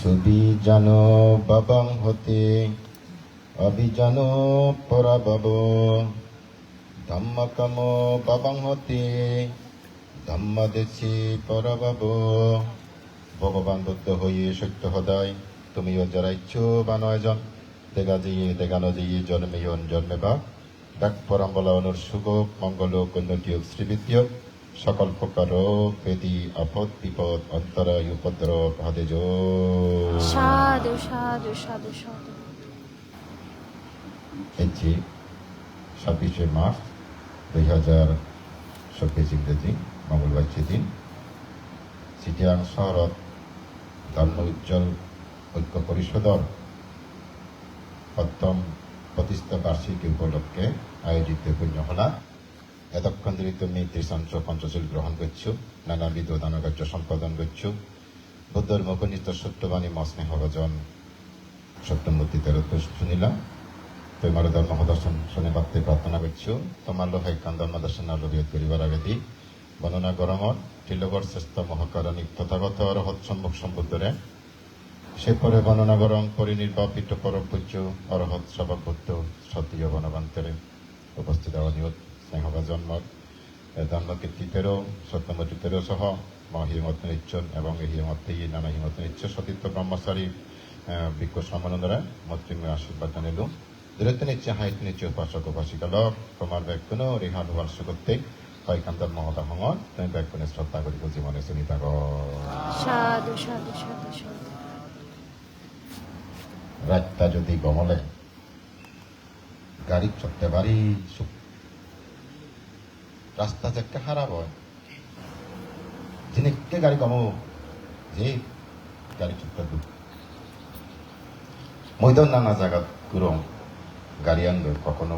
সুবিজান বাবাং হতে অভিজান পরাবব ধম্মকম বাবাং হতে ধম্মদেশী পরাবব ভগবান বুদ্ধ হয়ে সত্য সদায় তুমিও যারা ইচ্ছু বা নয়জন দেখা যিয়ে দেখা নজিয়ে জন্মেয়ন জন্মেবা ডাক পরম্বলা অনুর সুখ মঙ্গল উন্নতি শ্রীবিদ্য। সকল প্রকার বেদি আপদ বিপদ অন্তরায় উপদ্রব হাদেজ সাধু সাধু সাধু সাধু। এটি ছাব্বিশে মার্চ দুই হাজার চৌবিশ ইংরেজি মঙ্গলবার দিন। চিটিয়াং চহৰত ধৰ্ম উজ্জ্বল ঐক্য পৰিষদৰ সপ্তম প্ৰতিষ্ঠা বাৰ্ষিকী উপলক্ষে আয়োজিত পুণ্যসভা এতক্ষণ ধৰি তুমি ত্ৰিশাংশ পঞ্চশীল গ্ৰহণ কৰিছো নানাবিধ দান কাৰ্য সম্পাদন কৰিছো বুদ্ধৰ মুখনিষ্ঠ সত্যবাণী মস্নেহ ভজন সত্যমূর্তি তেরো শুনিলাম তোমার ধর্ম দর্শন শুনে ভাবতে প্রার্থনা করছ। তোমার লোহাই কান ধর্ম দর্শন লবিয়ত করিবার আগে বর্ণনা গরমত তিলগর শ্রেষ্ঠ মহাকারণিক তথাগত অরহৎ সম্মুখ সম্বুদ্ধরে। সে পরে বর্ণনা গরম পরিনির্বাপিত পরপূজ্য অরহৎ সভাপত্য, সতীয় বনবান্তরে। উপস্থিত অনিয়ত তেরো সত্যমতি তেরো সহ মহিমত নিচ্ছন এবং এই হিমতে নানা হিমত নিচ্ছ সতীর্থ ব্রহ্মচারী বিজ্ঞ সমানন্দরা মৈত্রীময় আশীর্বাদ জানিলো দূরত্ব নিচ্ছে হাইট নিচ্ছে উপাসক উপাসিকালক তোমার ব্যাকুনো রেহান হওয়ার সুগত্যে হৈকান্তর মহতা সময় তুমি ব্যাকুনে শ্রদ্ধা করিব জীবনে শুনিতা সাধু সাধু সাধু সাধু। রাতটা যদি গমলে গাড়ি চড়তে বাড়ি সুখ রাস্তা যে খারাপ হয়। যিনি গাড়ি কমো যে গাড়ি চড়তে দুঃখ মৈদান নানা জায়গা ঘুরম গাড়ি আনবে, কখনো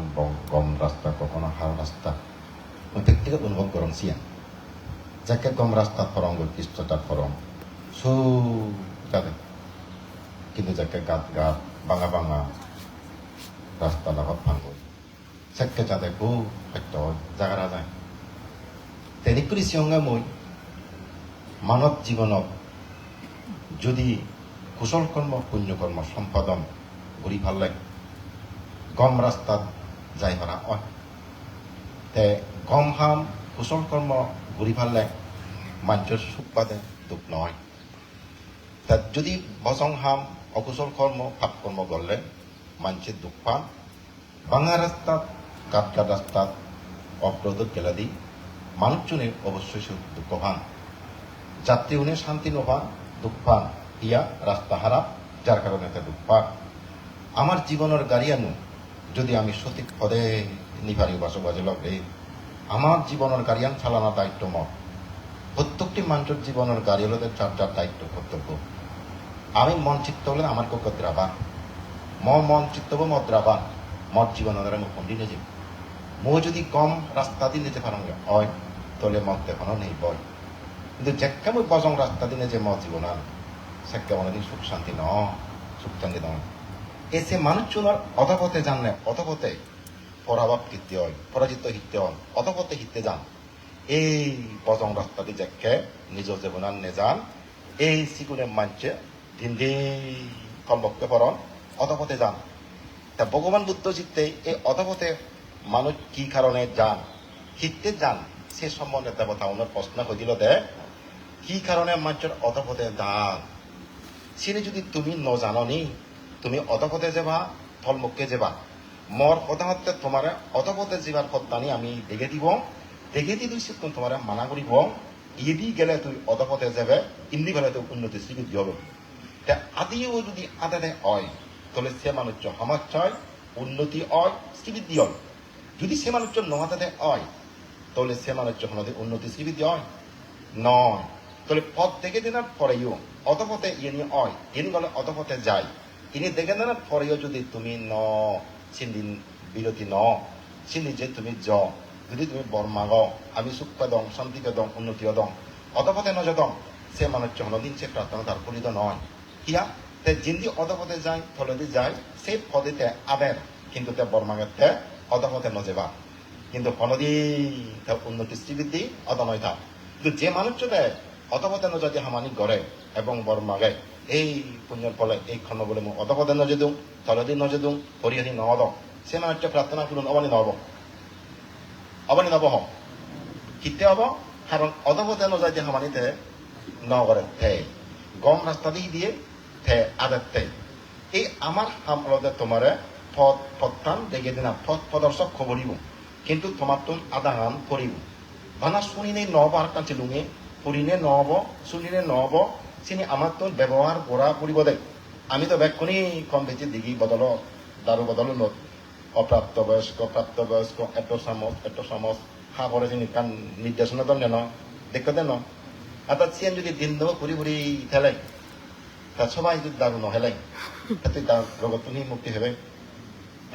গম রাস্তা কখনো হাল রাস্তা ব্যক্তিগত অনুভৱ কৰম চিয়ান। যাকে গম ফৰং গ'ল কৃষ্ণতাত ফৰং। সু কিন্তু যাকে গাত গাত ভাঙা ভাঙা রাস্তা লাভত ভাঙব চাকে যাতে বহু সত্য জাগাৰা যায়। তেনেকৈ চিয়ঙে মই মানৱ জীৱনত যদি কুশল কৰ্ম পুণ্য কৰ্ম সম্পাদন কৰি ভালো লাগে, গম ৰাস্তাত যাই পাৰা। হয় তে গম হাম কুশল কৰ্ম কৰি ভালো লাগে মানুহৰ সুখ দুখ নহয়। তাত যদি বচং হাম অকুশল কর্ম পাপ কর্ম করলে মানুষের দুঃখ পান বাংলা রাস্তাত কাট কাট রাস্তাত অপ্রদত গেলা দি মানুষজনের অবশ্যই সু- দুঃখ পান যাত্রী উনি শান্তি নোপান দুঃখ পান ইয়া রাস্তা হারা যার কারণে তা দুঃখ পান আমার জীবনের গাড়ি আনু যদি আমি সঠিক পদে নিভারি বাসবাজে লগে আমার জীবনের গাড়িয়ান চালানোর দায়িত্ব মত প্রত্যেকটি মানুষের জীবনের গাড়ি হলো যার যার দায়িত্ব, কর্তব্য। আমি মন চিত্ত হলে আমার কক্ষ দ্রাবান ম মন চিত্ত হব মদ দ্রাবান মদ জীবন মুখ দিনে যাবে? মো যদি কম রাস্তা দিনে যেতে পারো হয়, তাহলে মদ দেখানো নেই বয় কিন্তু যেকে মই বজং রাস্তা দিনে যে মদ জীবন সেকে মনে দিন সুখ শান্তি ন, সুখ শান্তি ন এসে মানুষজনের অধপথে যান জানলে অধপথে পরাভাব কীর্তি হয়, পরাজিত হিতে হন, অধপথে হিতে যান। এই বজং রাস্তা দিয়ে যেকে নিজ জীবনান নে যান, এই সিগুনে মানছে দিন দিন কমবক্তে পরন, অধপথে যান। তা ভগবান বুদ্ধ চিত্তে এই অধপথে মানুষ কি কারণে যান হিতে যান সে সম্বন্ধে দেবতা ওনার প্রশ্ন হইল দে, কি কারণে মানুষের অধপথে যান সিনে যদি তুমি নজাননি তুমি অধপথে যাবা ফলমুখকে যাবা। মর অধপথে তোমার অধপথে যাবার পদ্মানি আমি দেখে দিব। দেখে দি দিছি তোমার মানা করিব। ইদি গেলে তুই অধপথে যাবে, ইন্দি গেলে তুই উন্নতি শ্রীবৃদ্ধি হবে। তা আদিও যদি আদানে হয়, তাহলে সে মানুষ সমাজ হয় উন্নতি হয়, শ্রীবৃদ্ধি হয়। যদি সে মানুষ নহাতে হয়, তাহলে সে মানুষ হনদে উন্নতি শ্রীবৃদ্ধি হয়। নয়, তাহলে পথ দেখে দেনার পরেও অতপথে ইনি হয় ইনি গেলে অতপথে যায়। ইনি দেখে দেনার পরেও যদি তুমি ন সিন্দিন বিরতি ন সিন্দি যে তুমি জ, যদি তুমি বর্মা গ আমি সুখ দং শান্তি দং উন্নতি দং অতপথে ন যদং সে মানুষ হনদিন সে প্রার্থনা তার করিত নয়। কিয়া? তে জিন্দি অধপথে যায় থলদি যায় সেই পদেতে আবের কিন্তু তে বর্মাগেতে অধমতে নজেবা কিন্তু ফলদি উন্নতি স্থিতি অদনয়তা কিন্তু যে মানুষটা অধমতে নজাতি হামানি গড়ে এবং বর মাগে, এই পুণ্যর ফলে এই খন্ড বলে মু অধপদে নজেদু, তলদি নজেদু, হরিহরি নদ সে মানুষটা প্রার্থনা করুন, অবানি নব অবানি নব হ কিতে হব কারণ অধপদে নজাতি হামানিতে নগরে থে গম রাস্তা দিয়ে দিয়ে থে আদার থে এই আমার হামলতে তোমারে পথ পথটান দেখে দিনা পথ প্রদর্শক খবরিব কিন্তু তোমার তো আদাহান করিব ভানা শুনিনে নহব আর কাছে লুঙে ফুরিনে নহব শুনিনে নহব চিনি আমার তো ব্যবহার করা করিব দে। আমি তো ব্যাকুনি কম বেশি দিঘি বদল দারু বদল নত। অপ্রাপ্ত বয়স্ক প্রাপ্ত বয়স্ক এত চামচ এত চামচ সাগরে চিনি কান নির্দেশনা তো নেন। দেখতে ন অর্থাৎ সিএন যদি দিন দেবো ঘুরি ঘুরি ঠেলাই তা সবাই যদি দারু নহেলাই তাতে তার রোগত নি মুক্তি হবে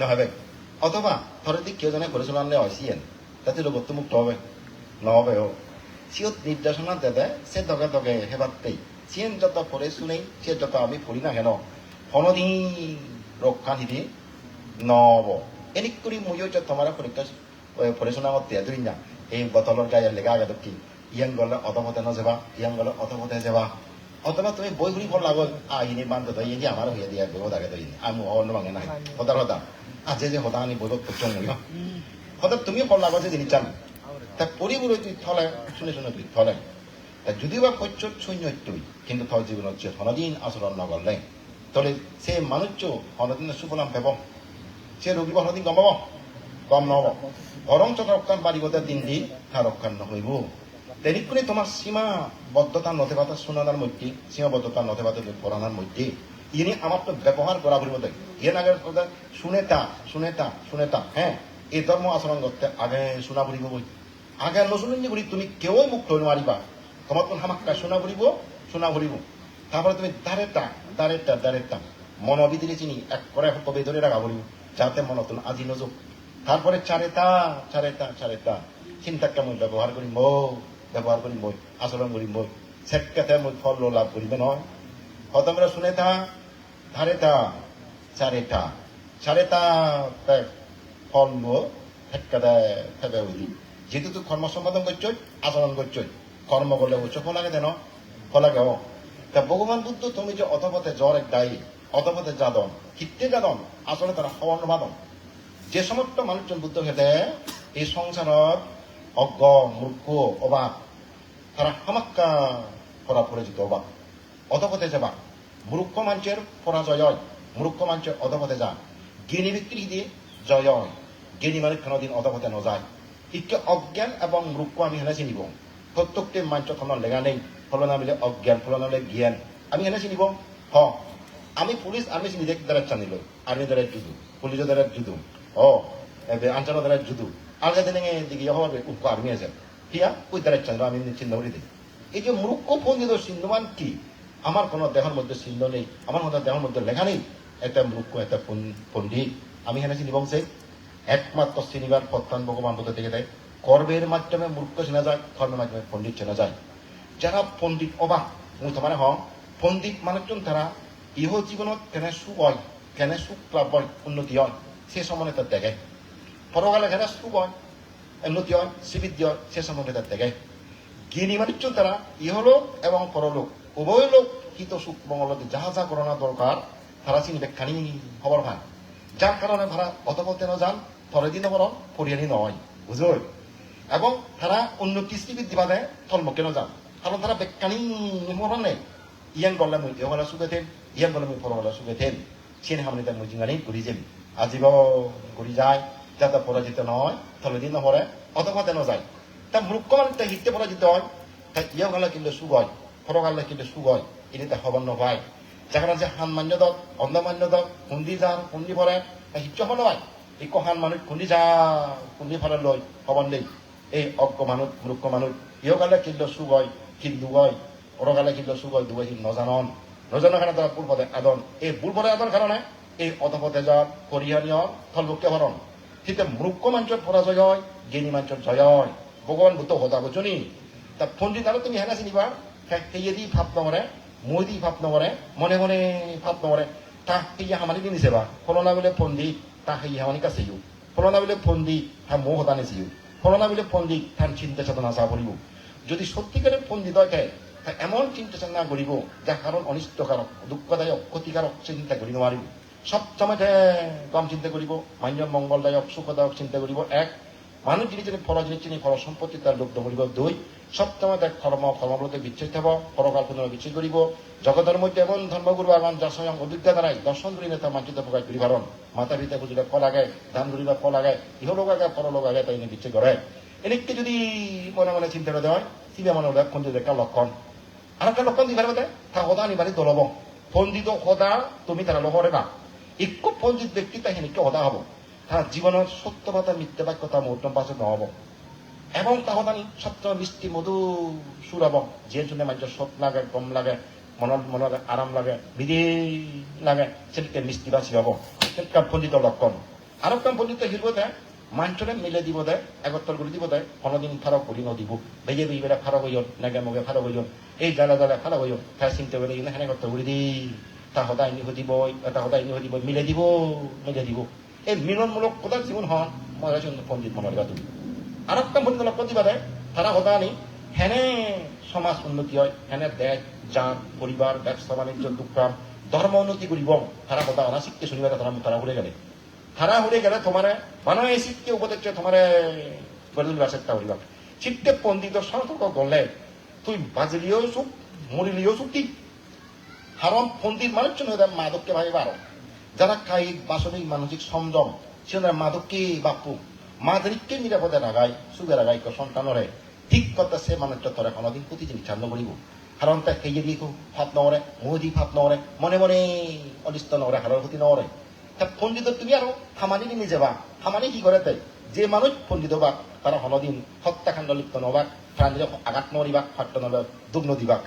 নহবে। অথবা থরে দিক কেউ জনে পরিচালনা নেওয়া হয় সিএন তাতে রোগত মুক্ত হবে নহবে ও সিও নির্দেশনা দেবে সে দগে দগে হেবাতেই সিএন যত পড়ে শুনেই সে যত আমি পড়ি না। কেন হনদিন রক্ষা নিদি নব এনিক করি মুইও যে তোমার পরীক্ষা পড়াশোনা করতে দুই না। এই বোতলের গায়ে লেগা আগে কি ইয়াং গলে অধপথে ন ইয়াং গলে অধপথে যাবা অথবা তুমি বই ঘুরি ফল লাগল বান্ধ তই ইয়ে আমার হইয়া দিয়া গো দাগে তই আমি অন্য ভাঙে নাই। হদার হদা আজে যে হদা আনি বই করছ মূল্য হদা তুমি ফল লাগল যে জিনিস জানো তা পরিবুরে তুই থলে, শুনে শুনে তুই থলে। তা যদিও বা কচ্ছ সৈন্য তুই কিন্তু তোর জীবন হচ্ছে হনদিন আচরণ নগলে তলে সে মানুষ হনদিন সুফলাম পেব। সে রোগী হনদিন গম পাব গম নহব। বরং রক্ষণ বাড়িগতে দিন দিন তা রক্ষণ নহইব। তেনেকুনি তোমার সীমাবদ্ধতা নথিপাতা শুনানোর মধ্যে সীমাবদ্ধতা নথিপাতা পড়ানোর মধ্যে। ইনি আমার তো ব্যবহার বলিব দেখ ইয়ে আগে শুনে তা শুনে তা শুনে তা হ্যাঁ? এই ধর্ম আচরণ করতে আগে শুনা বলিব বই আগে নশুনিন যে বলি, তুমি কেউই মুখ ধরে মারিবা। তোমার তো হামাক্কা শোনা বলিব শোনা বলিব তারপরে তুমি দাঁড়েটা দাঁড়েটা দাঁড়েটা মন অবিদিনে চিনি, এক করে কবে ধরে রাখা বলিব যাতে মন তুমি আজি নজুক। তারপরে চারেতা চারেতা চারেতা চিন্তা কেমন ব্যবহার করি মই, ব্যবহার করি মই, আচরণ করি মই। সেটকাতে মই ফল লাভ করিবে নয়। আমরা শুনে থা ধারে থা চারেটা চারেটা ফল সেটকাতে ফেবে উদি যেহেতু তুই কর্ম সম্পাদন করছই, আচরণ করছই, কর্ম করলে উচ্চ ফল লাগে দেন, ফল লাগে ও। তা ভগবান বুদ্ধ তুমি যে অধপথে জ্বর এক দায়ী, অধপথে যাদন, কিত্তে যাদন, আসলে তারা সবর্ণ বাদন যে সমস্ত মানুষজন বুদ্ধ খেতে এই সংসারত অজ্ঞ, মূর্খ, অবাক, তারা হামাক্কা করা পরিচিত অবাক। অধপথে যাবা মূর্খ মানুষের পরাজয়। হয় মূর্খ মানুষের অধপথে যা জ্ঞানী ব্যক্তির দিয়ে জয়। হয় জ্ঞানী মানুষ কোনোদিন অধপথে নযায়। ইকে অজ্ঞান এবং মূর্খ আমি হেনে চিনিব। প্রত্যেকটি মানুষ কোনো লেগা নেই। ফলনা মিলে অজ্ঞান, ফলনা মিলে জ্ঞান। আমি হেনে চিনিব। হ। আমি পুলিশ আর্মি দেখ দ্বারা চানিল আর্মি দ্বারা জুদু পুলিশের দ্বারা ও এবে আঞ্চলের দ্বারা জুদু আলগা দিনে দিকে হবে উপ আর্মি আছে। হিয়া ওই দ্বারা চানিল আমি চিহ্ন করে দিই এই যে মূর্খ পণ্ডিত চিহ্নমান কি? আমার কোনো দেহের মধ্যে চিহ্ন নেই আমার মধ্যে দেহের মধ্যে লেখা নেই। এটা মূর্খ এটা পণ্ডিত আমি হেনে চিনি বংশে একমাত্র চিনিবার প্রত্যান ভগবান বলতে থেকে দেয় কর্মের মাধ্যমে মূর্খ চেনা যায় কর্মের মাধ্যমে পণ্ডিত চেনা যায়। যারা পণ্ডিত অবাক মুই তোমার হং পণ্ডিত মানুষজন তারা ইহ জীবনত কেনে সুখ হয়, কেনে সুখ লাভ হয়, উন্নতি হয়, সে সম্বন্ধে তার দেখে। পরকালে কেনে সুখ হয়, উন্নতি হয় শ্রীবৃদ্ধি হয়, সে সম্বন্ধে তার দেখে। জ্ঞানী মানুষজন তারা ইহলোক এবং পরলোক উভয় লোক হিত সুখ মঙ্গলতে যাহা যা করোনা দরকার তারা চিনি ব্যাখ্যানি খবর পায় যার কারণে তারা অত বলতে না যান পরের দিন বরং পরিয়ানি নয়। বুঝল? এবং তারা উন্নতি শ্রীবৃদ্ধি বাদে ধর্মকে না যান। কারণ তারা ব্যাখ্যানি মরণ। নেই ইয়ান গলে মই দেওয়ালা সুগেতেন ইয়ান গলে মই পরওয়ালা সুগেতেন সিন হামনি তার মই জিঙ্গানি ঘুরি যাবি আজিব ঘুরি যায় যাতে পরাজিত নয় তলে দিন নপরে অথবা তেন যায়। তা মূর্খ মানে হিতে পরাজিত হয় তা ইয়া গালে কিন্তু সুখ হয়। পরগালে কিন্তু সুখ হয় এনে তা হবার নয় যারা যে হান মান্য দক অন্ধ মান্য দক খুন্দি যান খুন্দি ভরে হিচ্ছ হল হয় এই কহান মানুষ খুন্দি যা খুন্দি ভরে লয় হবার নেই এই অজ্ঞ মানুষ, মূর্খ মানুষ, ইহকালে সুখ হয় কিন্তু হয় ওরকালে কিন্তু সুখ হয় দুবাই নজানন। নজানৰ কাৰণে তারা পূর্বতে আদন। এই পূর্বতে আদন কারণে এই অধপথে যা করিয়ানীয় থলভুক্তি হরণ ঠিক মূর্খ মাঞ্চর পরাজয় হয়, জ্ঞানী মাঞ্চর জয় হয়। ভগবান বুদ্ধ হতা বুঝনি তা পণ্ডিত আৰু তুমি হেনা চিনিবা সেয়ে দি ভাৱ নকৰে মই দি ভাৱ নকৰে মনে মনে ভাৱ নকৰে তাক সেয়া সামানি দি নিছে বা ফলনা বোলে পণ্ডিত তাক সেয়া সামানি কাছেও ফলনা বোলে পণ্ডিত হা মৌ হতা নিছেও ফলনা বোলে পণ্ডিত তার চিন্তা চেতনা চা পড়িব যদি সত্যিকারের পণ্ডিত হয় তা এমন চিন্তা চেতনা কৰিব যাৰ কাৰণ অনিষ্টকাৰক, দুঃখদায়ক, ক্ষতিকাৰক চিন্তা কৰি নোৱাৰিব। সব সময়তে কম চিন্তা কৰিব, মান্য মঙ্গলদায়ক সুখদায়ক চিন্তা কৰিব। এক মানুহ যিনি যিনি ফল যিনি ফল সম্পত্তি তাৰ লোক নকৰিব দুই। সপ্তমতে কৰ্ম কৰ্মবলতে বিচ্ছেদ হ'ব পৰকাল পুনৰ বিচ্ছেদ কৰিব জগতৰ মধ্যে এমন ধৰ্মগুৰু আগান যা স্বয়ং অভিজ্ঞতা দ্বাৰাই দৰ্শন কৰি নেতা মানচিত প্ৰকাশ কৰি ভাৰণ মাতা পিতা বুজিলে ফল আগে ধান ধৰিলে ফল আগে ইহলোক আগে পৰলোক আগে তাই বিচ্ছেদ কৰে এনেকে যদি মনে মনে চিন্তা করে দেওয়া তিবে মনে হলে কোন একটা লক্ষণ। আর একটা লক্ষণ দিবার মধ্যে তা সদা নিবারি দলব পণ্ডিত সদা তুমি তারা লগরে না একো পণ্ডিত ব্যক্তি তাই সেনেকে সদা হব। তার জীবনের সত্যবাতা মিথ্যাবাক্যতা পাছত নহব। এবং তাহতানি সত্য মিষ্টি মধু সুরাব যে জন্য মানুষের সত লাগে, কম লাগে মনত মনত আরাম লাগে বিধি লাগে সেদিকে মিষ্টি বাছি হব সেটা পণ্ডিত লক্ষণ। আর একটা পণ্ডিত হিরব দেয় মানুষরে মিলে দিব দেয় একত্তর করে দিব দেয় কোনোদিন ফারক করি নদিব। বেজে বেজে ফারক হইন নাগে মগে ফারক হইন এই জ্বালা জ্বালা ফারক হইন তাই চিন্তা ইনে হেনে করতে করে দি তা সদায় নি দিব এটা সদায় নি দিব মিলে দিব মিলে দিব। এই মিলনমূলক কোথাও জীবন হন মই পণ্ডিত মনে রাখবা তুমি আর একটা পণ্ডিত দিবা দেয় তারা সদানি হেনে সমাজ উন্নতি হয়, হেনে দেশ জাত পরিবার, ব্যবসা, বাণিজ্য দুঃখাম ধর্ম উন্নতি করিব, তারা কথা অনা শিখতে শুনিবা তারা তারা ঘুরে গেলে। তারা ঘুরে গেলে তোমার মানুষ শিখতে উপদেশ তোমার গড়ে তুলিবার চেষ্টা করিবা শিখতে পণ্ডিত সতর্ক গলে, তুই বাজলিও সুখ, মরিলিও সুখ। কি হারম পণ্ডিত মানুষ মাদককে ভাই বারো যারা কায়িক, বাসনিক, মানসিক সংযম সেনারা মাদককে বাপু মাদরিককে নিরাপদে রাগাই সুখে রাগাই সন্তানরে। ঠিক কথা সে মানুষটা তোরা কোনোদিন প্রতিদিন ইচ্ছা নকরিব কারণ তাই সেই দিয়ে ভাত নরে মোদি ভাত নরে মনে মনে অনিষ্ট নরে হাৰৰ ক্ষতি নরে তা পণ্ডিত তুমি আৰু সামানি নি যাবা সামানি কি কৰে তাই? যে মানুষ পণ্ডিত বাক তারা হনদিন হত্যাকাণ্ড লিপ্ত নবাক প্রাণীর আঘাত নরিবাক হত্য নবাক দুগ্ন নদিবাক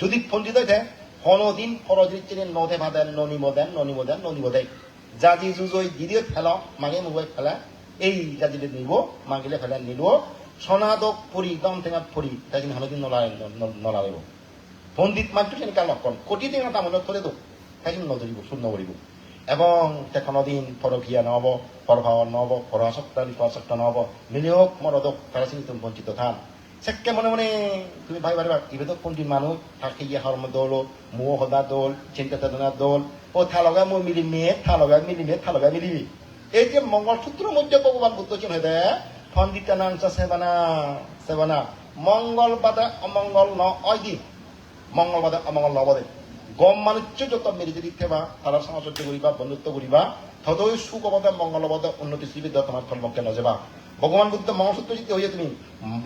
যদি পণ্ডিত হয় হনদিন ফরজির চিনি নদে ভাদেন ননিম দেন ননিম দেন ননিম দেয় জাজি জুজই দিদিও ফেল মাগে মুগে ফেলা। এই জাজিলে নিব মাগিলে ফেলে নিল। সনাদক পরি দম টেঙাত পরি তাই কিন্তু হনদিন নলাৰিব। পণ্ডিত মাত্র সেনেকা লক্ষণ? কোটি টেঙা তামোলত থলে তো। তাই কিন্তু নজরিব শূন্য করিব এবং তে কোনোদিন পরকিয়া নহব পরভাব নহব পরআসক্ত বিপআসক্ত নহব। মিলিয়ক মরদক তারা চিনি তুমি বঞ্চিত থান। সেকে মনে মনে তুমি ভাই পারিবা ইবেদক পণ্ডিত মানুষ, থাকি গিয়ে হর্ম দোল, মুহ সদা দোল, চিন্তা চেতনা দোল, ও থা লগা মই মিলি মেয়ে থা লগা মিলি মেয়ে থা লগা মিলিবি এই যে মঙ্গলসূত্রের মধ্যে ভগবান বুদ্ধ চিহ্ন হয়ে দেয় পণ্ডিতানাংশ সেবানা সেবানা। মঙ্গল বাদে অমঙ্গল ন অয়দিন মঙ্গল বাদে অমঙ্গল নবদে গম মানুষ যত মেরি যদি থেবা তারা সাহচর্য করিবা, বন্ধুত্ব করিবা, ততই সুখ অবদে মঙ্গল অবদে উন্নতি শ্রীবিদ্যা তোমার ধর্মকে নজেবা। ভগবান বুদ্ধ মহাসূত্র যদি হইয়া তুমি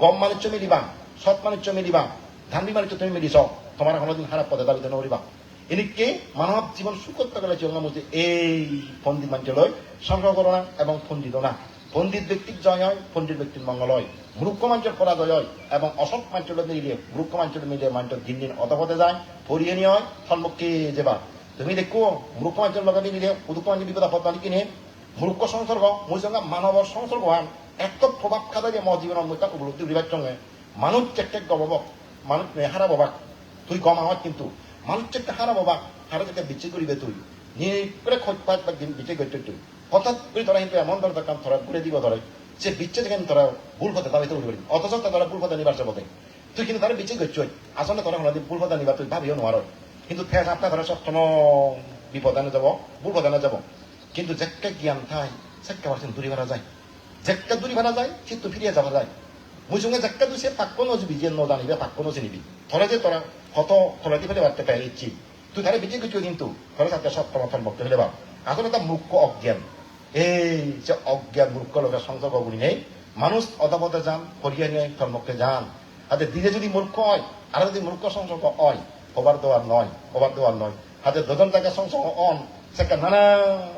গম মানুষ মিলিবা সৎ মানুষ মিলিবা ধান্দি মানুষ তুমি মিলিছ তোমার কোনোদিন খারাপ পদে দাবিতে নকরিবা এনেকে মানব জীবন সুখত্ব গেলে জীবন মধ্যে এই পণ্ডিত মানুষলৈ সংগ্রহ করোনা এবং পণ্ডিত না। পণ্ডিত ব্যক্তির জয় হয়, পণ্ডিত ব্যক্তির মঙ্গল হয়। মূর্খ মানুষের পরাজয় হয় এবং অসৎ মানুষের মিলিয়ে মূর্খ মানুষের মিলিয়ে মানুষের দিন দিন অধপথে যায়, পরিয়ে নিয়ে হয়, সম্মুখে যাবা। তুমি দেখো, মূর্খ মানুষের লগে মিলিয়ে মূর্খ মানুষের বিপদ আপদ মানি কিনে মূর্খ সংসর্গ মোৰ সঙ্গে মানৱৰ সংসৰ্গ হোৱা এক প্ৰভাৱ খাদা যে মই জীৱনৰ মই তাক উপলব্ধি কৰিবার সঙ্গে মানুষ চেকে গবাব মানুষ হারা বাবাক। তুই কম আমার কিন্তু মানুষ চেকে হারা বাবাক হারা চেকে বিচে করিবে তুই নিয়ে করে খোঁজ পাঁচ বা বিচে করতে তুই। হঠাৎ করে তোরা কিন্তু এমন ধরে কাম তোরা ঘুরে দিব ধরে সে বিচ্ছে যেখানে তোরা ভুল পথে দাবিতে উঠে পারি অথচ তোরা ভুল পথে নিবার পথে। তুই কিন্তু তারা বিচে করছ আসলে তোরা হলে ভুল পথে নিবা তুই ভাবিও নোয়ার কিন্তু ঠেস আপনার ধরে সপ্তম বিপদানে যাব, ভুল পথে যাব। কিন্তু যেকে জ্ঞান থাই সেকে পারছেন দূরে ভাড়া যায় যেকে দূরে ভাড়া যায় সে তো ফিরিয়ে যাওয়া যায়। মুই সঙ্গে যেকে তুই সে পাক্য নজবি, যে ন জানিবে পাক্য নচিনিবি ধরে যে তোরা কত তলাতি ফেলে বাড়তে পেরে ইচ্ছি তুই তারে বিচে কিছু কিন্তু ধরে তাকে সপ্তম ভক্ত ফেলে বা আসলে তার মূর্খ অজ্ঞান। এই যে অজ্ঞান মূর্খ লোকের সংসর্গ গুলি নেই। মানুষ অদাপদে যান, করিয়ে নিয়ে ধর্মকে যান। হাতে দিলে যদি মূর্খ হয়, আর যদি মূর্খ সংসর্গ হয়, হবার দেওয়ার নয়, হবার দেওয়ার নয়। হাতে দোজন জায়গা সংসর্গ অন সেটা নানা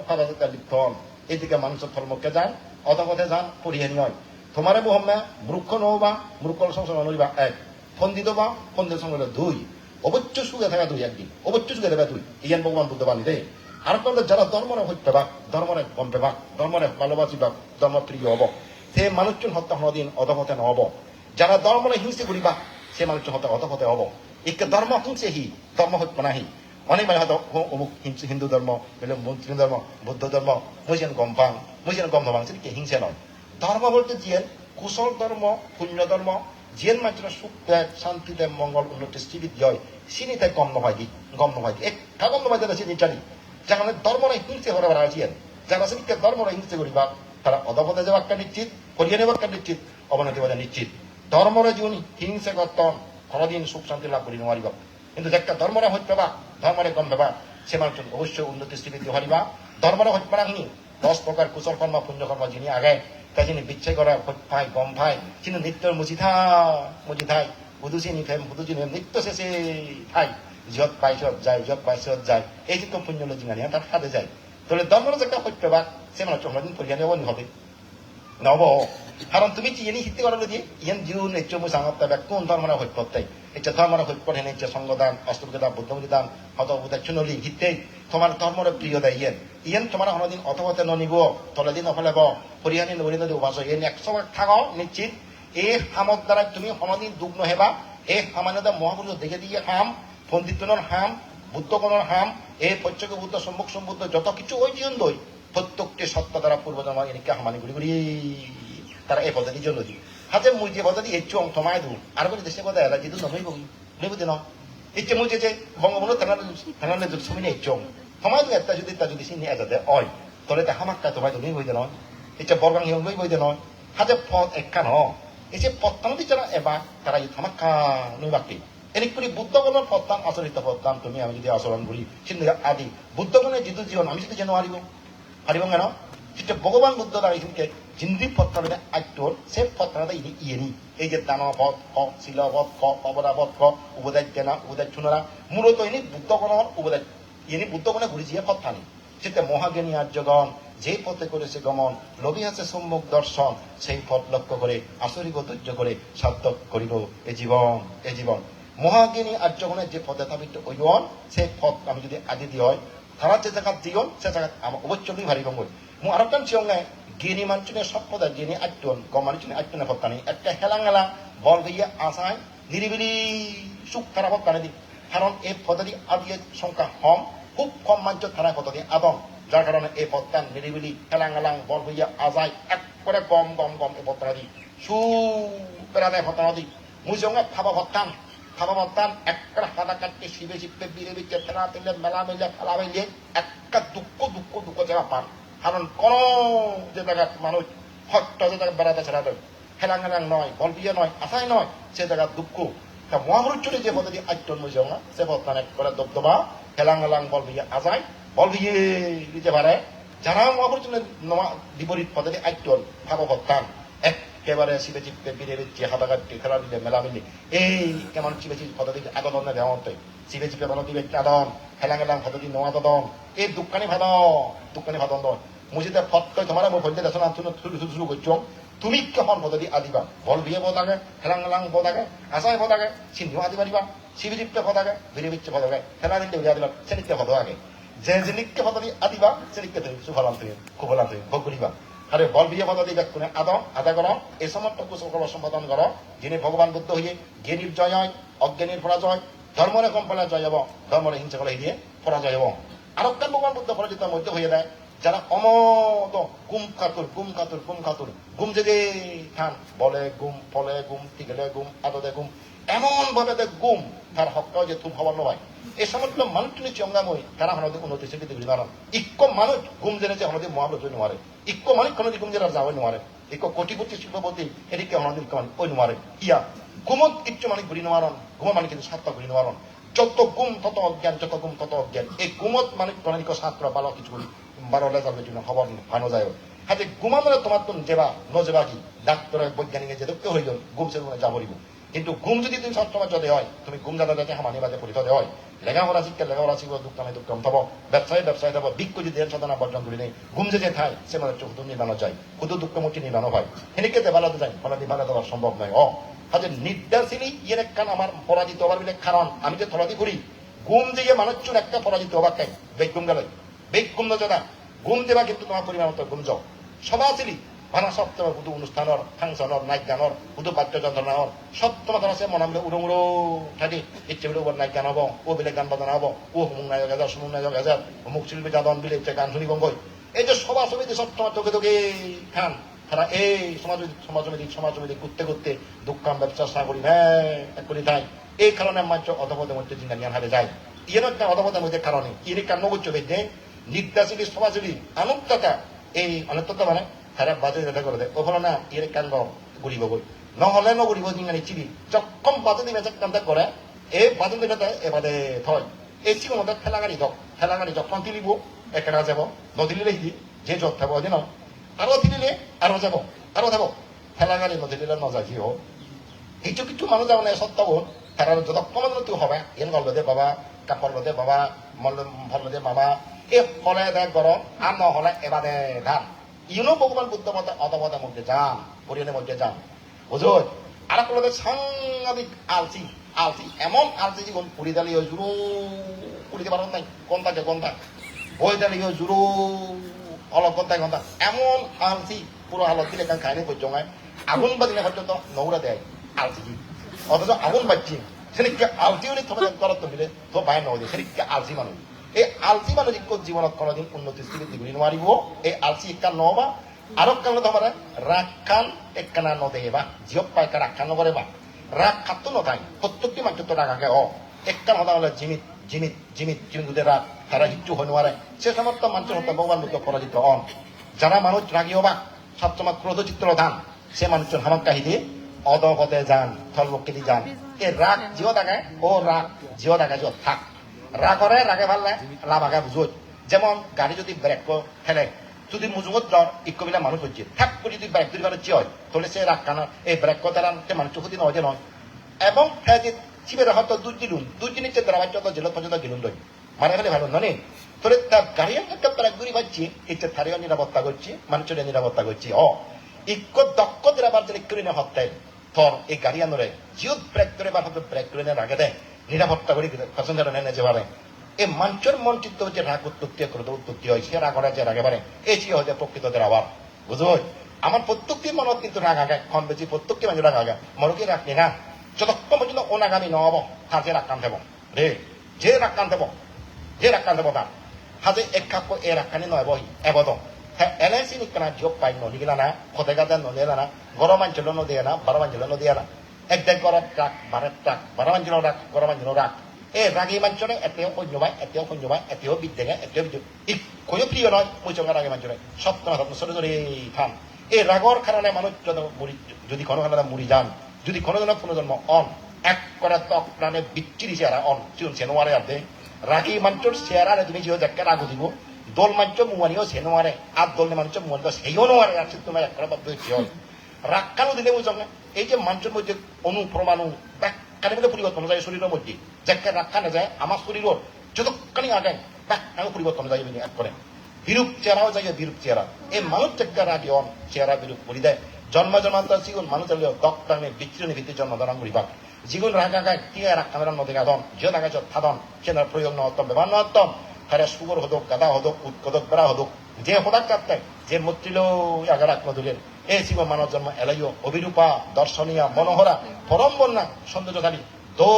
ভাবে লিপ্ত হন। এদিকে মানুষের ধর্মকে যান অধপথে যান করিয়ে নিয় তোমারে মোহাম্মা মূর্খ নহবা মূর্খ সংসর্গ নইবা এক। ফন্দিত বা ফন্দিত সংসর্গ দুই। অবশ্য সুখে থাকা দুই একদিন। অবশ্য সুখে থাকা দুই। ইয়ান ভগবান বুদ্ধ বাণী দেয় আর করলে যারা ধর্মরে হত্যা বাক ধর্মরে গম্পে বাক ধর্মরে ভালোবাসি বাক ধর্ম প্রিয় হব। সে মানুষজন হত্যা হদিন অধপথে নহব। যারা ধর্মরে হিংসে করিবা সে মানুষজন হত্যা অধপথে হব। একে ধর্ম হিংসে হি ধর্ম হত্যা নাহি। অনেক মানে হয়তো অমুক হিন্দু ধর্ম, বলে মুসলিম ধর্ম, বৌদ্ধ ধর্ম মুসিয়ান গম পাং মুসিয়ান গম ভাং সেটি হিংসে নয়। ধর্ম বলতে যিয়ে কুশল ধর্ম, পুণ্য ধর্ম জিয়েন মাত্র সুখ দেয় শান্তি দেয় মঙ্গল উন্নতি স্থিতি হয়। সিনি তাই গম নভাই দি গম নভাই দি একটা গম নভাই দেয় সিনি চারি। যেখানে ধর্মরা হিংসে হরে বেড়া আছিয়েন যারা সিনিকে ধর্মরা হিংসে করিবা, তারা অধপদে যাওয়া একটা নিশ্চিত হরিয়ানে একটা নিশ্চিত, অবনতি বাজা নিশ্চিত। ধর্মরে জীবন হিংসে করতন, কোনোদিন সুখ শান্তি লাভ করি নোৱাৰিব কিন্তু একটা ধর্মরা হইতে পাবা ধর্মরে গম পাবা সে মানুষ অবশ্যই উন্নতি স্থিতি হারিবা। ধর্মরে হইতে পারা দশ প্রকার কুশল কর্ম পুণ্য কর্ম যিনি আগে তাই যিনি বিচ্ছাই করা ভাই গম ভাই যিনি নিত্যর মুজি থাই মুজি থাই বুধু চিনি ফেম, বুধু চিনি ফেম, নিত্য শেষে ঠাই যত পাই যত যায়, যত পাই যায়। এই যে পুণ্য লজিঙানি তার হাতে যায়। তাহলে ধর্মর যে একটা সত্যবাদ সে মানুষ কোনোদিন পরিহার নেব হবে নব, কারণ তুমি এনে হিতে করালো দিয়ে ইয়ান জীবন মই সাংগত কোন ধর্মরা সত্যতাই এච්চ ধর্মরা সত্য হেনে এච්চ সংগদান অষ্টবিদান বুদ্ধবিদান হত বুধা চুনলি হিতে তোমার ধর্মর প্রিয় দেয় ইয়ান। ইয়ান তোমার হনদিন অথবতে ননিব তলদিন নফলাব হরিয়ানি নবরি নদী উপাস ইয়ান একশো ভাগ থাক, নিশ্চিত। এই হামত দ্বারা তুমি হনদিন দুখ নহেবা এই সামান্যতা মহাপুরুষ দেখে দিয়ে হাম পণ্ডিতজনৰ হাম, বুদ্ধগণৰ হাম এই প্ৰত্যেক বুদ্ধ, সম্মুখ সম্বুদ্ধ যত কিছু ওই জীবন দই, প্রত্যেকটি সত্য দ্বারা পূর্বজন্ম এনেকে হামানি ঘুরি ঘুরি তারা এই পদ্ধতি জন্য দি হাতে মুই যে পদ্ধতি এচ্ছু অং থমাই দু আর বলে দেশে কথা এলা যেহেতু নমই বগি। নেবু দিন ইচ্ছে মুই যে বঙ্গবন্ধু থানার থানার যুগ সুমিনে এচ্ছু থমাই দু একটা যদি তা যদি সিনি এজাতে অয় তলে তা হামাক্কা তোমাই তুমি বই দেন ইচ্ছে বরগাং হিয়ং বই দেন হাতে পথ একা ন। এই যে পত্তান দিচ্ছে এবার তারা এই থামাক্কা নই বাকি। এদিক করে বুদ্ধগণের পত্তান আচরিত পত্তান তুমি আমি যদি আচরণ করি, সিন্ধু আদি। বুদ্ধগণের যিটো জীৱন আমি যদি যেন হারিব হারিব কেন সেটা ভগবান বুদ্ধ কিন্তু জিন্দি পত্রে আট্টর সে পত্রটা ইনি ইয়েনি। এই যে দানবধ ক শিলবধ ক অবদাবধ ক উপদায় কেনা উপদায় চুনরা মূলত ইনি বুদ্ধগণর উপদায় ইনি বুদ্ধগণে ঘুরেছি পত্রানি সেটা মহাজ্ঞানী আর্যগণ যে পথে করেছে গমন, লোভী আছে সম্মুখ দর্শন, সেই পথ লক্ষ্য করে, আসরিক ধৈর্য করে, সার্থক করিব এ জীবন এ জীবন। মহাজ্ঞানী আর্যগণের যে পথে থাবিত ওইন সেই পথ আমি যদি আদি দি হয় তারা যে জায়গা দিয়ন, সে জায়গা আমার অবশ্যই ভারি গঙ্গল মু আরও কান গেনি মানচুনে সভ্যতা গেনি আট্টন গমানিচুনে আট্টনে ভক্তানি। একটা হেলাং হেলাং বল হইয়া আসায় নিরিবিলি সুখ তারা ভক্তানি দি। কারণ এই পদ্ধতি আদিয়ে সংখ্যা কম, খুব কম মাঞ্চ তারা পদ্ধতি। আদম যার কারণে এই পত্তান নিরিবিলি হেলাং বল হইয়া আজায় এক করে গম গম গম এই পত্তানা দি। সু পেরানে ভক্তানা দি। মুজঙ্গে ভাবা ভক্তান ভাবা ভক্তান একটা হাতা কাটকে শিবে শিবে বিরে বিচে ফেলা পেলে মেলা মেলে ফেলা মেলে একটা দুঃখ দুঃখ দুঃখ জায়গা পান। কারণ কোন যে জায়গাত মানুষ সত্য যে জায়গাত বেড়াতে ছেড়া দেয় হেলাং হেলাং নয়, বলবিয়ে নয়, আশাই নয়, সে জায়গা দুঃখ। তা মহামরুচুরি যে পদ্ধতি আট্টন মুজং সে বর্তমান এক করে দবদবা, হেলাং হেলাং, বলবিয়ে আজাই বলবিয়ে দিতে পারে। যারা মহামরুচুরি বিপরীত পদ্ধতি আট্টন ভাব বর্তান একেবারে শিবে চিপকে বিরে বিচ্ছে হাতা কাটকে খেলা দিলে মেলা মিলে এই কেমন শিবে চিপ পদ্ধতি আগদন না দেওয়াতে শিবে চিপে ভালো দিবে আদন হেলাং হেলাং পদ্ধতি নোয়া দদন এই দুঃখানি ভাদ দুঃখানি ভাদন দন মুজিতে ফটকৈ তোমার মই ভল্টে দেশন আন্তনো থুলু থুলু থুলু করছ তুমি কেমন পদ্ধতি আদিবা? বল বিয়ে বদাগে হেলাং হেলাং বদাগে আসাই বদাগে সিন্ধিও আদি পারিবা শিবে চিপকে বদাগে বিরে বিচ্ছে বদাগে খেলা দিলে উড়িয়া দিবা সেনিকে বদ আগে যে যেনিকে পদ্ধতি আদিবা সেনিকে তুমি সুফলাম তুমি কুফলাম তুমি ভোগ করিবা আরে বল বিয়ে পদ্ধতি ব্যাকুনে আদম আদা কর এ কুশল কর্ম সম্পাদন কর যিনি ভগবান বুদ্ধ হইয়ে জ্ঞানীর জয় হয় অজ্ঞানীর পরাজয় ধর্মরে কম্পলা জয় হব ধর্মরে হিংসা করে দিয়ে পরাজয় হব আর একখান ভগবান বুদ্ধ পরাজিত মধ্য হয়ে দেয়? যারা অমত গুম কাতুর গুম কাতুর গুম কাতুর, গুম যে খান বলে গুম, ফলে গুম টিকেলে গুম, আদতে গুম, এমন ভাবে দেখ গুম, তার হক যে তুম হবার নয়। এই সমস্ত মানুষ তুমি চিয়ঙ্গাময় তারা হনদি উন্নতি স্বীকৃতি দিবি কারণ ইক্ক মানুষ গুম জেনে যে হনদি মহাব্রত নোয়ারে ইক্ক মানুষ কোনদি গুম জেনে যাওয়া নোয়ারে ইক্ক কোটিপতি শিল্পপতি এদিকে হনদি কামানি, ওই নোয়ারে ইয়া গুমত কিচ্ছু মানে ঘুরি নোয়ারন ঘুম মানে কিন্তু সাতটা ঘুরি নোয়ারন যত গুম, তত অজ্ঞান, যত গুম, তত অজ্ঞান। এই গুমত মানে কোনদিকে সাতটা বালক কিছু বারোলে যাবে জন্য খবর ভানো যায়। হাতে ঘুমানো তোমার তো যেবা নজেবা কি? ডাক্তার বৈজ্ঞানিক যে দক্ষ হইল ঘুম সে যাবরিব কিন্তু ঘুম যদি তুমি সবসময় যদি হয়, তুমি ঘুম জানা যাতে হামানি বাজে পরিচয় হয় লেখাপড়া শিক্ষা লেখাপড়া শিখব দুঃখামে দুঃখম থব। ব্যবসায় ব্যবসায় থব বিক্ষ যদি দেড় সাধনা বর্জন করি নেই। ঘুম যে যে ঠাই সে মানে চোখ নির্মাণ যায় শুধু দুঃখমুখী নির্মাণ হয়। সেদিকে দেবালাতে যায় ফলাদি ভালো দেওয়া সম্ভব নয়। অ। হাতে নির্দাসিনী ইয়ের একখান আমার পরাজিত হবার বলে কারণ। আমি যে থলাদি করি ঘুম দিয়ে মানুষ একটা পরাজিত হবার কাই বেগ ঘুম গেলে বেগ ঘুম না দেবা কিন্তু তোমার পরিমাণ মতো ঘুম যাও। সবা আছিলি ভানা সপ্তম শুধু অনুষ্ঠানৰ, ফাংচনৰ নাচ গানৰ শুধু বাদ্যযন্ত্ৰৰ সপ্তম ধৰ মনে মনে উৰং উৰৌ থাকি ইচ্ছে বোলে ওপৰত নাচ গান হ'ব, ও বেলেগ গান বাজানা হ'ব, ও হুমুক নায়ক এজাৰ চুমুক নায়ক এজাৰ অমুক শিল্পী যাদন বিলে ইচ্ছে গান শুনিব গৈ। এই যে ছবি যে সপ্তম তোকে তোকে খান তারা এই সমাজ সমাজমেদি সমাজমেদি করতে করতে দোকান ব্যবসা সাগরি হ্যাঁ এক করে দেয় এই কারণে মাত্র অধপদের মধ্যে জিন্দা নিয়ান হারে যায়। ইয়ের একটা অধপদের মধ্যে কারণে ইয়ে কান্ন করছে বেদে নির্দাসিনী সমাজেরই আনুক্ততা এই অনেকটা মানে তারা বাজে যেটা করে দেয় ওখানে না ইয়ের কান্দ গুড়িব বই নহলে নগরিব জিঙ্গানি চিবি যখন বাজে দিবে কান্দা করে এই বাজে দিবে এবারে থয়। এই চিকন মধ্যে ঠেলাগাড়ি দক ঠেলাগাড়ি যখন তুলিব একেরা যাব। নদীলে দি যে যত থাকব দিন আরও দিলে আরও যাব আরও যাব। ঠেলাগাড়ি নদীলে নজা কি হোক কিছু মানুহ যাব নাই সত্ত্বেও তারা যতক্ষণ তুই হবে। এন গল্প দে বাবা কাপড় দে বাবা, মল, ভালো দে বাবা এই হলে দে গরম আর নহলে এবারে ধান। ইউনো ভগবান বুদ্ধ মতে অতপদের মধ্যে যান পরিয়নের মধ্যে যান বুঝুন আর কোনো সাংঘাতিক আলসি আলসি, এমন আলসি জীবন পুরি দাঁড়িয়ে জুরু, পুরিতে পারো নাই কোনটাকে কোনটা? বই দালি দাঁড়িয়ে জুরু, অলপ ঘন্টায় ঘণ্টা এমন আলসি, পুরো আলো দিলে কারণ খাইনি পর্যন্ত আগুন বাজিলে পর্যন্ত নৌরা দেয় আলসি অথচ আগুন বাজছি। সেদিকে আলসি উনি থবে করত মিলে তো বাই নয় সেদিকে আলসি মানুষ। এই আলসি মানুষ জীৱনত কোনোদিন উন্নতি স্থিতি দিবই নোৱাৰিব। এই আলসি একা নহবা। আৰু কালে তোমাৰ ৰাগ খান একখানা নদেবা জিয়ক পাই ৰাগ খান নকৰেবা রাগ খাতো নথাই প্রত্যেকটি মানুষ তো রাগ আগে, অ। একটা হতা হলে জিমিত জিমিত জিমিত জিমিত রাগ তারা হিচ্ছু হয়ে নোৱাৰে। সে সমস্ত মানুষের হতে ভগবান বুদ্ধ পরাজিত অন যারা মানুষ রাগি হবা সবসময় ক্রোধ চিত্র ধান, সে মানুষের হামাক কাহিদি অদপদে যান থলবকেদি যান। এ রাগ জিও থাকে ও রাগ জিও থাকে জিও থাক। রাগরে রাগে লাভ আগে বুঝোই যেমন গাড়ি যদি ব্রেক ফেলে যদি মুজুমত জ্বর ইকো বিলা মানুষ হচ্ছে থাক করে যদি ব্রেক দুই পারছি হয় তাহলে সে রাগ কানা এই ব্রেক সে মানুষ ক্ষতি নয় যে নয় এবং যে চিবের হয়তো দুই দিলুন দুই দিনের চেয়ে দ্বারা বাচ্চা জেলত পর্যন্ত গেলুন দই মানে ফেলে ভালো নয় তোরে তার গাড়িয়ান একটা ব্রেক দুই পাচ্ছি ইচ্ছে থারিও নিরাপত্তা করছি মানুষের নিরাপত্তা করছি ও ইকো দক্ষ দিরাবার যে করে না হত্যায় থর এই গাড়িয়ানরে জিও ব্রেক করে বা ব্রেক করে আগে দেয় নিরাপত্তা করে প্যাসেঞ্জার এনে যে পারে এই মঞ্চের চিত্ত হচ্ছে রাগ উৎপত্তি করে উৎপত্তি হয়। সে রাগ হয়ে যে রাগে পারে এই সে হচ্ছে প্রকৃতদের আবার বুঝো আমার প্রত্যেকটি মনত কিন্তু রাগ আগে। কম বেশি প্রত্যেকটি মানুষ রাগ আগে। মরকে রাখনি না যতক্ষণ পর্যন্ত অনাগামী নহব তার যে রাগ দেব রে যে রাগ দেব যে রাগ দেব তার হাজে এক কাপ এ রাগ কানি নয় বহি এবদ এলআইসি নিকানা জিও পাই নদীগিলা না খতে গাদা নদীলা না গরম অঞ্চল নদীয়া না বারো অঞ্চল নদীয়া না এক দেখ গরম ট্রাক বারে ট্রাক বারো অঞ্চল রাগ গরম অঞ্চল রাগ এই ৰাগী মঞ্চৰে এতিয়াও সৈন্যবাই এতিয়াও সৈন্যবাই এতিয়াও বিদ্যাঙে এতিয়াও বিদ্যুৎ ই কয়ো প্ৰিয় নহয় পইচঙা ৰাগী মঞ্চৰে সত্য সত্য চলে চলে থান এই ৰাগৰ কাৰণে মানুহ যদি কোনো কাৰণে মৰি যান, যদি কোনো জনক কোনো জন্ম অন, এক করে তক প্রাণে বিচ্ছিরি চেহারা অন চিন সেনোয়ারে আদে। রাগী মঞ্চর চেহারা তুমি জিও যাকে রাগু দিব, দোল মঞ্চ মুয়ানিও সেনোয়ারে আর দোল মঞ্চ মুয়ানি তো সেইও নোয়ারে আছে তোমার এক করে বাধ্য হচ্ছে রাক্কানো দিলে বুঝো না এই যে মানুষের মধ্যে অনু প্রমাণু ব্যাখ্যানে মধ্যে পরিবর্তন যায় শরীরের মধ্যে। যাকে রাখা না যায়, আমার শরীরের যতক্ষণই আগে ব্যাখ্যানো পরিবর্তন যায় এমনি এক করে। বিরূপ চেহারাও যায়, বিরূপ চেহারা। এই মানুষ যাকে রাগে অন, চেহারা বিরূপ করি দেয়। জন্ম জন্মান্তর জীবন মানুষ দক্তানে বিচ্ছিন্ন ভিত্তি জন্ম ধারণ করিবা জীবন রাগা গায় টিয়া রাখামের নদী গাদন যে দেখা যত থাদন সেনার প্রয়োগ নহত্তম ব্যবহার নহত্তম তারা সুগর হদক গাদা হদক, উৎকদক, বেড়া হদক। যে হঠাৎ কাটতে যে মূর্তিল আগার আত্মদুলের এ শিব মানব জন্ম এলাইও অভিরূপা, দর্শনীয়া, মনোহরা পরম বন্যা সৌন্দর্যধারী। দৌ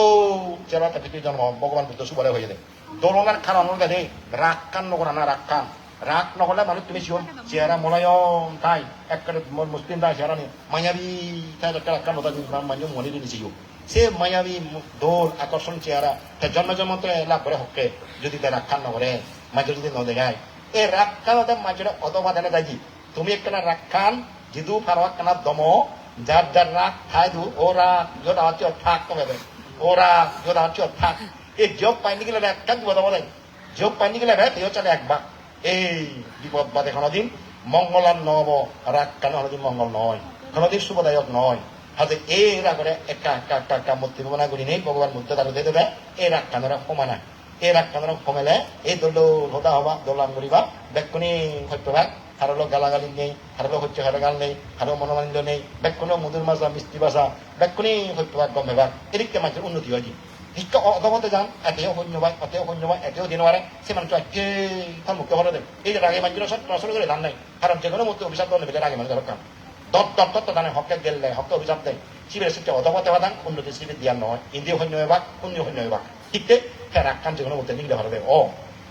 চেরাটা পৃথিবীর জন্ম, ভগবান বুদ্ধ সুবলে হয়ে দেয় দোলনার খান অনুরোধে দেয় রাগ কান নকরা না রাগ কান। রাগ নহলে মানুষ তুমি শিব চেহারা মলায়ম তাই একটা মুসলিম তাই চেহারা নেই। মায়াবী তাই একটা কান নতা মান্য মনে নিয়েছিল সে মায়াবী দোল আকর্ষণ, চেহারা তাই জন্ম জন্ম তো লাভ করে হকে যদি তাই রাগ খান নকরে মাঝে যদি ন দেখায়। এই রাগ ওদের মাঝে অতবা দেনে যাই তুমি একটা রাগ খান jidu parwak kena domo jar jar rak thai du ora yoda hati otak to bebe ora yoda hati otak e job পাইনি গেলে এক কাজ বলা বলে job পাইনি গেলে রে তেও চলে একবার এই বিপদ বাদে কোনোদিন মঙ্গলার নব, রাগ কেন কোনোদিন মঙ্গল নয়। কোনোদিন শুভদায়ক নয়। হাতে এই রাগরে একা একা একা একা মূর্তি ভাবনা করি নেই, ভগবান মূর্তি তার দিয়ে দেবে, এই রাগ কানরা সমানা এই রাগ কানরা কমেলে এই দোল হতা হবা দোলাম করিবা, বেকুনি সত্যভাগ কারও গালাগালি নেই, কারও হচ্ছে হারাগাল নেই কারও মনোমালিন্য নেই বেকুনো মধুর ভাষা মিষ্টি ভাষা বেকুনি সত্যভাগ গম এবার এদিকে মানুষের উন্নতি হয় শিক্ষা অধমতে যান এতেও শূন্যবাই এতেও শূন্যবাই এতেও দিনবারে সে মানুষ একে তার মুক্ত হলে দেয় এই রাগে মানুষের সব নষ্ট করে দান নাই। কারণ যে কোনো মুক্তি অভিশাপ দেওয়া নেবে রাগে মানুষের কাম। দত দত দত দানে হকে গেল দেয় হকে অভিশাপ দেয় শিবিরের শিক্ষা অধমতে বাদান উন্নতি শিবির দিয়ার নয় ইন্দ্রিয় শূন্য এবার পুণ্য শূন্য এবার ঠিক রাগ কান যে কোনো নিগলে হলে। দেয় ও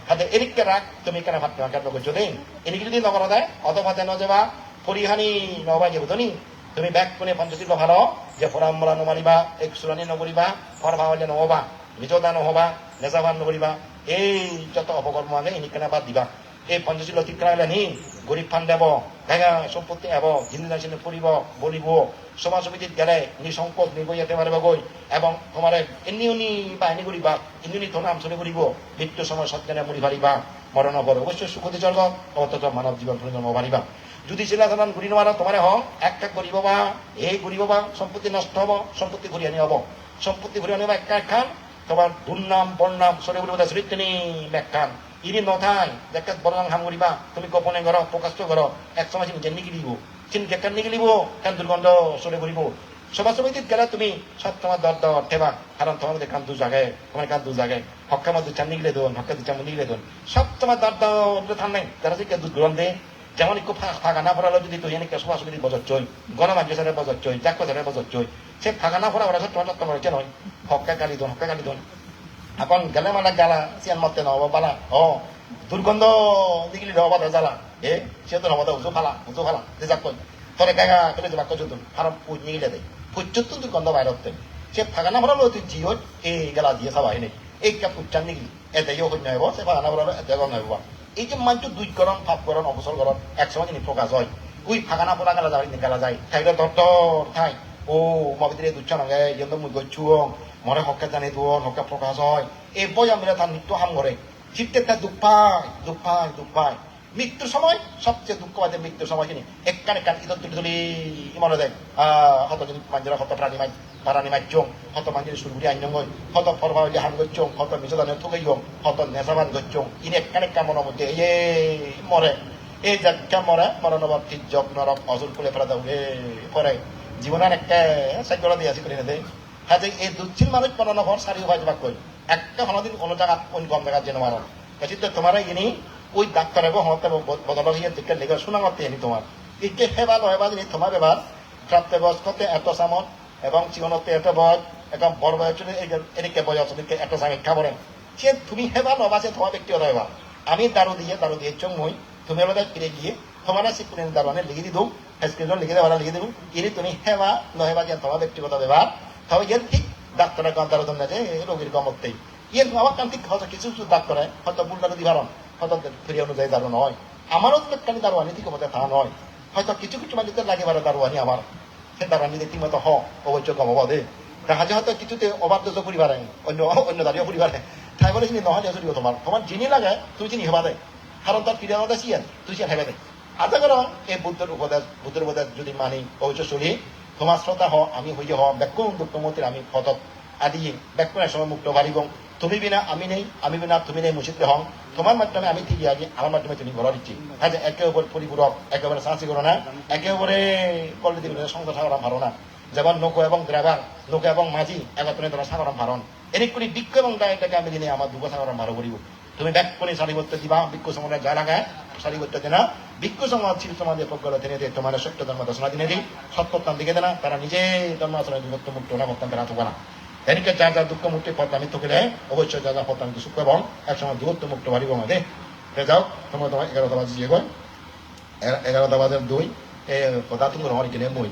ভাত কেন করছ? দিন, এদিকে যদি নগর দেয়, অথবা তেন যাবা পরিহানি নবাই যেবুদনি তুমি ব্যাগ কোনে পঞ্চশীল ভালো, যে ফরামলা নমারিবা এক সুরানি নগরিবা ফরভা হলে নহবা বিজদা নহবা নেজাবান নগরিবা এই যত অপকর্ম আগে কেনা বাদ দিবা। এই পঞ্চশীল অতিক্রম নি গরিব ফান দেব, ভেঙা সম্পত্তি এব জিন্দা চিনে ফুরিব বলিব সমাজ সমিতিত গেলে নি সংকট নিব ইয়াতে মারিব গই, এবং তোমার এনি উনি বা এনি করিবা এনি উনি থনাম চলে করিব মৃত্যু সময় সজ্ঞানে মরি পারিবা মরণ পর অবশ্যই সুখতি স্বর্গ অথচ মানব জীবন পুনর্জন্ম পারিবা যদি চিলা ধারণ ঘুরি নোয়ারা, তোমার হ এক এক করিব বা, এই ঘুরিব বা, সম্পত্তি নষ্ট হব, সম্পত্তি ঘুরি আনি হব, সম্পত্তি ঘুরি আনিবা এক খান, তোমার দুর্নাম বর্ণাম সরে বলে বোধ শ্রীতিনি ব্যাখ্যান ইনি নথাই, দেখাত বর্ণাম হাম করিবা। তুমি গোপনে ঘর প্রকাশ করো এক সময় নিজে নিগিলিব। চিন কেকান নিগিলিব কেন দুর্গন্ধ সরে ঘুরিব সভা সমিতিত গেলে তুমি সব তোমার দর দর ঠেবা কারণ তোমার কান দু জায়গায় তোমার কান দু জায়গায় হক্কা মধ্যে চান নিগলে দোন, হক্কা দু চান নিগলে দোন। সব তোমার দর দর থান নাই। যারা যে দুধ গরম দে যেমন একটু ফাঁকা না যদি তুই এনেকে সভা সমিতি বজর চই গণমাজ্য সারে বজর চই জাক সারে বজর চই সে ফাঁকা না পড়া ওরা তোমার যত্ন করেছে নয় হক্কা গালি দোন, হক্কা গালি দোন। এখন গেলে মানে গালা সিয়ান মতে নহব বালা ও দুর্গন্ধ দিগলি নহব জ্বালা এ সে তো নহব উজু ফালা উজু ফালা যে যাক কই তোরে গাগা করে যাবা কই যতুন কারণ পুজ নিগিলে দেয় পুজতুন দুর্গন্ধ বাইরতে সে ফাঁকা না ভরালো তুই জিও এই গেলা দিয়ে খাবা এনে এই কাপ উচ্চান নিগলি এতে ইয়ে হইন নহব সে ফাঁকা না ভরালো এতে গম নহব এই যে মানটো দুই করণ ফাপ করণ অবসর করণ একসময় যিনি প্রকাশ হয় উই ফাঁকা না পড়া গেলা যাবে গেলা যায় ঠাইলে দর দর ঠাই ও মবিদ্রে দুচ্ছ নগে ইয়ন্দ মুই গচ্ছুয়ং মরে হকে জানি দুয়ন হকে প্রকাশ হয়। এই বই আমরা তার মৃত্যু হাম করে চিত্তে তার দুঃখ পায় দুঃখ পায় দুঃখ পায়। মৃত্যুর সময়, সবচেয়ে দুঃখ পায় মৃত্যুর সময় কিনি একখান একখান ইদর তুলি তুলি মনে দেয়। হত যদি মাঞ্জরা হত প্রাণী মাই প্রাণী মাইচং হত মাঞ্জরি সুরগুড়ি আইনং গই হত ফরফা হইলে হাম গচ্ছং হত মিছদানে থুকাই হত নেশাবান গচ্ছং ইনি একখান একখান মনের মধ্যে এই মরে এই যাজ্ঞা মরে মরণবাদ তির্যক নরক অজুর কুলে ফেলা দাও রে পরে জীবনের একটা সাইকলা দিয়ে আসি করে দেয় হ্যাঁ এই দুচ্ছিল মানুষ পনেরো ঘর, সারি হয়ে যাবা কই? একটা হনদিন কোনো জায়গা কোন গম জায়গা যেন মারণ কিন্তু তোমার ইনি ওই ডাক্তার এবং হতে বদল হইয়া দিকে লেগে শোনা মতে এনি তোমার। ইকে হেবা লহেবা যিনি তোমার এবার। প্রাপ্ত বয়স্কতে এত সামত, এবং জীবনতে এত বয়স, এবং বড় বয়স এদিকে বয়স এদিকে এত সামিক্ষা বলেন সে তুমি হেবা লবা সে তোমার ব্যক্তিগত হেবা আমি দারু দিয়ে দারু দিয়ে চং মই তুমি আমাদের ফিরে গিয়ে তোমার সিকুলেন দারুয়ানে লিখে দিদু স্ক্রিন লিখে দেওয়া লিখে দেবো ইনি তুমি হেবা নহেবা যে তোমার ব্যক্তিগত ব্যবহার তবে এর ঠিক ডাক্তারের গন্তার জন্য যে রোগীর গমতেই ইয়ের আমার কান ঠিক হয়তো কিছু কিছু ডাক্তারে হয়তো বুলটা যদি বারণ, হয়তো ফিরে অনুযায়ী দারু নয় আমারও তো কালি দারোয়ানি ঠিক মতে তা নয়। হয়তো কিছু কিছু মানুষের লাগে বারে দারোয়ানি আমার। সে দারোয়ানি দেখি মতো হ, অবশ্য কম দে দেখা হয়তো কিছুতে অবাধ্য পরিবার, অন্য অন্য দাঁড়িয়ে পরিবার। তাই বলে চিনি নহয় যদি তোমার। তোমার যিনি লাগে, তুমি চিনি হেবা দে। কারণ তার ফিরে আমাদের চিয়ান তুই চিয়ান হেবে দে। আশা করো এই বুদ্ধের উপদেশ বুদ্ধের উপদেশ যদি মানি, অবশ্য চলি তোমার শ্রোতা হ আমি হইয়ে হ ব্যাকুম দুঃখমতির আমি পদত আদি ব্যাকুণের সময় মুক্ত বাড়িব তুমি বিনা আমি নেই, আমি বিনা তুমি নেই মুচিত হং তোমার মাধ্যমে আমি ঠিক আগে আমার মাধ্যমে তুমি ঘর দিচ্ছি হ্যাঁ যে একেবারে পরিপূরক একেবারে সাহসী করো না একেবারে কলে দিবে সংসার সাগরাম ভালো না। যেমন নৌকো এবং ড্রাইভার নৌকো এবং মাঝি একত্রে তোরা সাগরাম ভারণ এদিক করে বিক্ষ এবং দায়টাকে আমি দিনে আমার দুগো সাগরাম ভালো করিব তুমি ব্যাক করে শাড়ি করতে দিবা বিক্ষ সময় যা লাগায় করতে দেনা। বিক্ষ সমাজ ছিল তোমাদের পক্ষে দিনে দিয়ে তোমার সত্য ধর্ম দর্শনা দিনে দিই। সত্যতান দিকে দেনা, তারা নিজে ধর্ম আসলে বিভক্ত মুক্ত না বর্তমান তারা থাকবে না এদিকে যা যা দুঃখ মুক্তি পথ আমি তোকে দেয় অবশ্যই যা যা পথ আমি সুখ এবং একসময় দূরত্ব মুক্ত বাড়িব আমাদের। যাও, তোমার তোমার এগারোটা বাজে যে গয় এগারোটা বাজার দুই এই কথা তুমি রহর কিনে মই।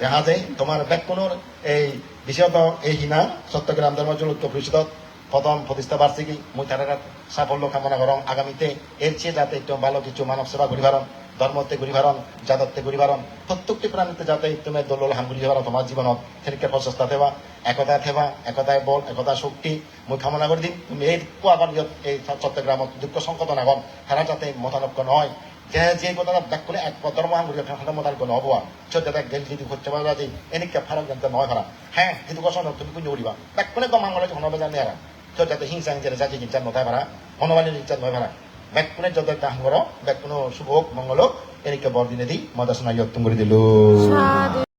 দেখা যায় তোমার ব্যাকুণর এই বিশেষত এই হিনা, সত্যগ্রাম ধর্মজল ঐক্য পরিষদত প্রথম প্রতিষ্ঠা বার্ষিকী মুই তারা সাফল্য কামনা করং। আগামীতে এর চেয়ে যাতে একটু ভালো কিছু মানব সেবা ঘুরি ভারণ ধর্মতে ঘুরি ভারণ যাদবতে ঘুরি ভারণ প্রত্যেকটি প্রাণীতে যাতে তুমি দোল হাম ঘুরি ভারণ তোমার জীবনত। সেদিকে প্রচেষ্টা থেবা, একতা থেবা একতায় বল, একতা শক্তি, মুই কামনা করে দিম। তুমি এই কোয়াগন এই চট্টগ্রামত দুঃখ সংকট নাগন তারা যাতে মতানক্য নহয়। যে যে কথাটা ব্যাক করে এক ধর্ম আঙুল ফাঁকা মতান কোনো হব চোদ্দ গেল যদি হচ্ছে পারা যে এনেকে ফারাক জানতে নয় ফারা হ্যাঁ কিন্তু কথা তুমি পুঞ্জ করিবা ব্যাক করে গম আঙুলে যখন হবে জানি আর চোদ্দ হিংসা হিংসা যাচ্ছে চিন্তা নথায় পারা হনুমানের চিন্তা নয় পারা ব্যাক করে যত একটা করো ব্যাক কোনো শুভ মঙ্গল এনেকে বরদিনে দিই মদাসনা ইয়ত্তম করে দিল।